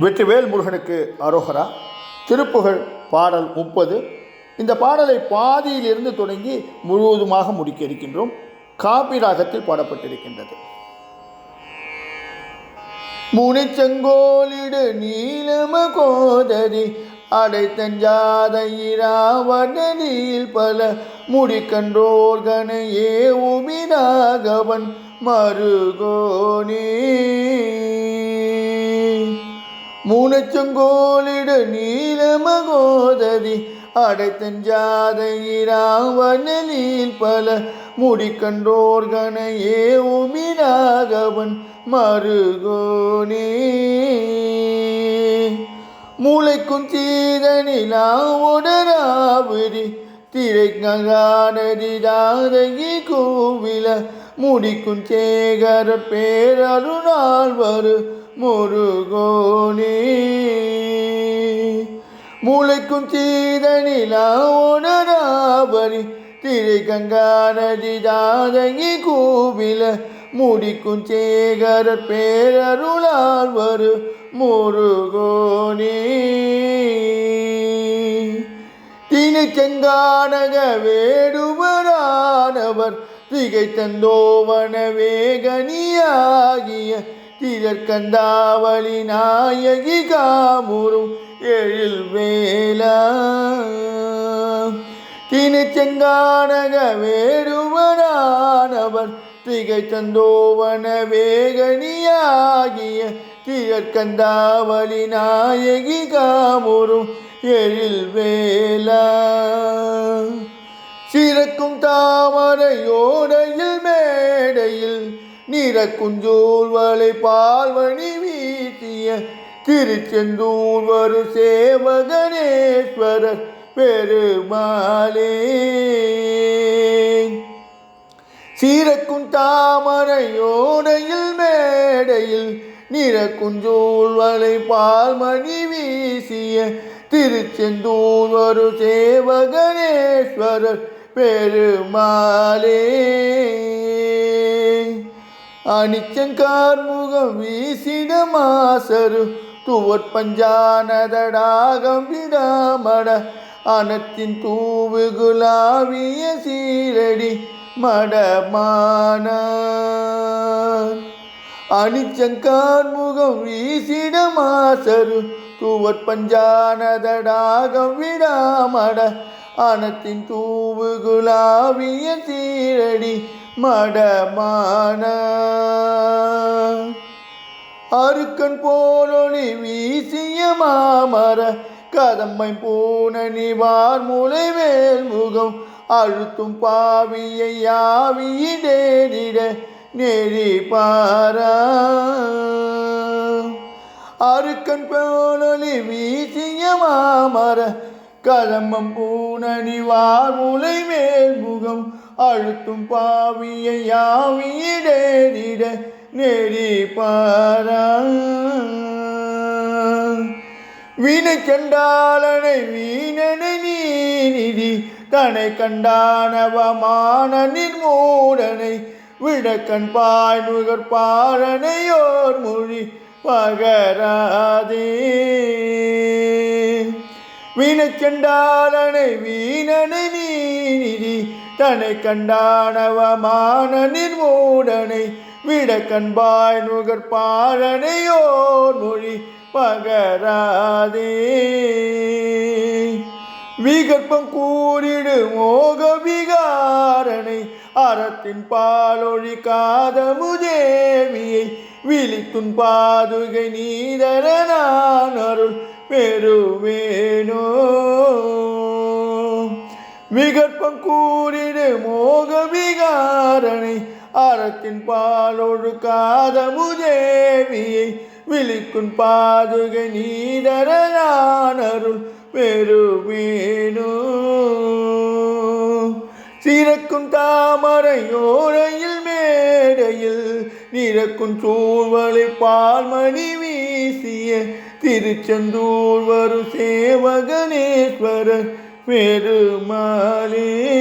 வெற்றிவேல் முருகனுக்கு அரோகரா. திருப்புகழ் பாடல் முப்பது. இந்த பாடலை பாதியிலிருந்து தொடங்கி முழுவதுமாக முடிக்க இருக்கின்றோம். காபி ராகத்தில் பாடப்பட்டிருக்கின்றது. முனிச்செங்கோலிடு நீலம கோதரி அடைத்தஞ்சாத பல முடிக்கன்றோர்கனையே உமிராகவன் மருகோனே. மூனச்செங்கோலிடு நீலமகோதரி அடைத்தஞ்சாத இராவணனில் பல முடிக்கன்றோர்கனையே உமிராகவன் மருகோனே. மூளைக்கும் சீதனிலா உடராவிரி திரைக்கானதி தாதகி கோவில முடிக்கும் சேகர பேரருளால் வரு முருகோனே. மூளைக்கும் சீதனிலா உடராவரி திரை கங்கா நதி தாதகி கோவில முடிக்கும் சேகர பேரருளால் வரு முருகோனே. திணிச்செங்கானக வேடுவரானவர் திகை தந்தோவன வேகனியாகிய திரக்கந்தாவளி நாயகி காமுறும் எழில் வேலா. திணிச்செங்கானக வேடுவரானவர் திகை தந்தோவன வேகனியாகிய திகற்கந்தாவளி நாயகி காமுறும் எழில் வேலா. சிறக்கும் தாமரையோடையில் மேடையில் நிறக்குஞ்சூர் வலை பால்வணி வீசிய திருச்செந்தூர் வரு சேவகனேஸ்வரர் பெருமாளே. சீரக்கும் தாமரையோடையில் மேடையில் நிறக்குஞ்சூழ்வலை பால்மணி வீசிய திருச்செந்தூர் ஒரு சேவகணேஸ்வரர் பெருமாளே. அனிச்சங்கார் முகம் வீசிட மாசரு துவற் பஞ்சானதடாகம் விடாமட அனத்தின் தூவு குலாவிய சீரடி மடமான அணிச்சங்கார்முகம் வீசிட மாசரு துவற் பஞ்சானதடாகம் விடாமட அனத்தின் தூவு குலாவிய சீரடி மடமான. அருக்கன் போலொளி வீசிய மாமர கதம்மை பூனணி வார்முலை வேல் முகம் அழுத்தும் பாவியை யாவியிடேறிட நெறி பாரா. அருக்கன் போலொளி வீசிய மாமர கதம்பம் பூனணி வார்முலை மேல் முகம் அழுத்தும் பாவியை யாவியிடேறிட நெறி பாரா. வீணை கண்டாளனை வீணனை நீநிதி தனை கண்டானவமான நிர்மூடனை விட விடக்கண் பாய்முகர் பாரனையோர் மொழி பகராதே. வீணை கண்டாளனை வீணனை நீநிதி தனை கண்டானவமான நிர்மூடனை விட கண்பாய் பாரனையோர் மொழி பகராதே. விகற்பம் கூறிடு மோக விகாரனை அறத்தின் பாலொழி காதமுதேவியை விழித்துன் பாதுகை நீதரனான் அருள் பெருவேனோ விகற்பம் கூறிடு மோக விகாரனை அறத்தின் பாலொழுக்காத முதேவியை விழிக்கும் பாதுகை நீதரனான் பெருமேனு சிறக்கும் தாமரையோரையில் மேடையில் நிறக்கும் சூழ்வலை பால்மணி வீசிய திருச்செந்தூர் வரும் சேவகனேஸ்வரர். பெருமாளே.